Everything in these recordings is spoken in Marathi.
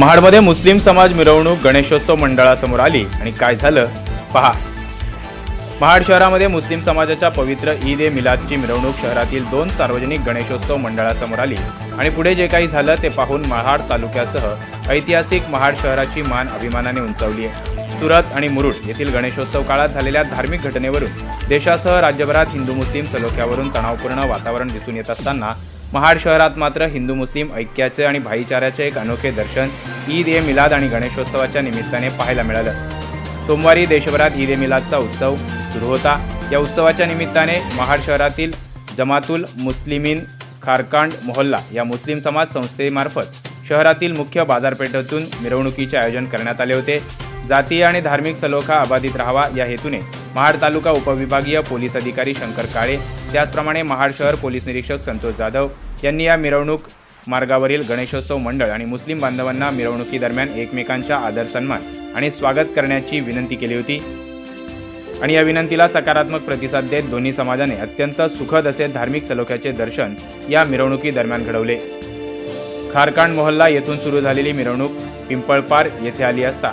महाडमध्ये मुस्लिम समाज मिरवणूक गणेशोत्सव मंडळासमोर आली आणि काय झालं? पहा. महाड शहरामध्ये मुस्लिम समाजाच्या पवित्र ईद ए मिलादची मिरवणूक शहरातील दोन सार्वजनिक गणेशोत्सव मंडळासमोर आली. आणि पुढे जे काही झालं ते पाहून महाड तालुक्यासह ऐतिहासिक महाड शहराची मान अभिमानाने उंचावली आहे. सुरत आणि मुरुड येथील गणेशोत्सव काळात झालेल्या धार्मिक घटनेवरून देशासह राज्यभरात हिंदू मुस्लिम सलोख्यावरून तणावपूर्ण वातावरण दिसून येत असताना महाड शहरात मात्र हिंदू मुस्लिम ऐक्याचे आणि भाईचाऱ्याचे एक अनोखे दर्शन ईद ए मिलाद आणि गणेशोत्सवाच्या निमित्ताने पाहायला मिळालं. सोमवारी देशभरात ईद ए मिलादचा उत्सव सुरू होता. या उत्सवाच्या निमित्ताने महाड शहरातील जमातुल मुस्लिमीन खारकांड मोहल्ला या मुस्लिम समाज संस्थेमार्फत शहरातील मुख्य बाजारपेठेतून मिरवणुकीचे आयोजन करण्यात आले होते. जातीय आणि धार्मिक सलोखा अबाधित राहावा या हेतूने महाड तालुका उपविभागीय पोलीस अधिकारी शंकर काळे त्याचप्रमाणे महाड शहर पोलीस निरीक्षक संतोष जाधव यांनी या मिरवणूक मार्गावरील गणेशोत्सव मंडळ आणि मुस्लिम बांधवांना मिरवणुकीदरम्यान एकमेकांच्या आदर सन्मान आणि स्वागत करण्याची विनंती केली होती. आणि या विनंतीला सकारात्मक प्रतिसाद देत दोन्ही समाजाने अत्यंत सुखद असे धार्मिक सलोख्याचे दर्शन या मिरवणुकीदरम्यान घडवले. खारकांड मोहल्ला येथून सुरू झालेली मिरवणूक पिंपळपार येथे आली असता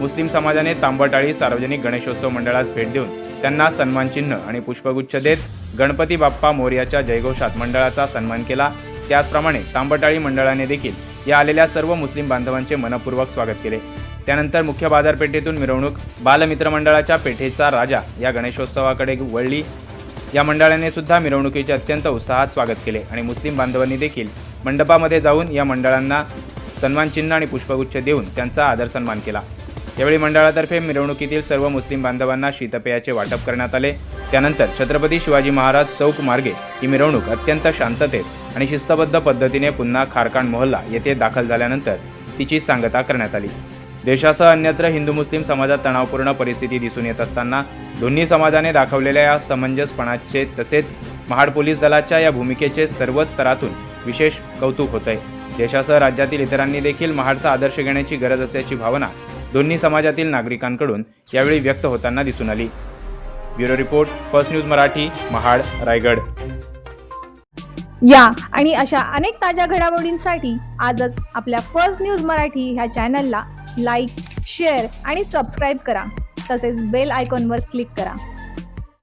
मुस्लिम समाजाने तांबटाळी सार्वजनिक गणेशोत्सव मंडळास भेट देऊन त्यांना सन्मानचिन्ह आणि पुष्पगुच्छ देत गणपती बाप्पा मोर्याच्या जयघोषात मंडळाचा सन्मान केला. त्याचप्रमाणे तांबटाळी मंडळाने देखील या आलेल्या सर्व मुस्लिम बांधवांचे मनपूर्वक स्वागत केले. त्यानंतर मुख्य बाजारपेठेतून मिरवणूक बालमित्र मंडळाच्या पेठेचा राजा या गणेशोत्सवाकडे वळली. या मंडळाने सुद्धा मिरवणुकीचे अत्यंत उत्साहात स्वागत केले आणि मुस्लिम बांधवांनी देखील मंडपामध्ये जाऊन या मंडळांना सन्मानचिन्ह आणि पुष्पगुच्छ देऊन त्यांचा आदर सन्मान केला. यावेळी मंडळातर्फे मिरवणुकीतील सर्व मुस्लिम बांधवांना शीतपेयाचे वाटप करण्यात आले. त्यानंतर छत्रपती शिवाजी महाराज चौक मार्गे ही मिरवणूक अत्यंत शांततेत आणि शिस्तबद्ध पद्धतीने पुन्हा खारकाण मोहल्ला येथे दाखल झाल्यानंतर तिची सांगता करण्यात आली. देशासह अन्यत्र हिंदू मुस्लिम समाजात तणावपूर्ण परिस्थिती दिसून येत असताना दोन्ही समाजाने दाखवलेल्या या समंजसपणाचे तसेच महाड पोलीस दलाच्या या भूमिकेचे सर्वच स्तरातून विशेष कौतुक होत आहे देशासह राज्यातील इतरांनी देखील महाडचा आदर्श घेण्याची गरज असल्याची भावना दोन्ही समाजातील नागरिकांकडून यावेळी व्यक्त होताना दिसून आली. Bureau report first news Marathi Mahad Raigad. या आणि अशा अनेक ताज्या घडामोडींसाठी आजच आपल्या फर्स्ट न्यूज मराठी ह्या चॅनलला लाईक शेअर आणि सबस्क्राईब करा. तसेच बेल आयकॉनवर क्लिक करा.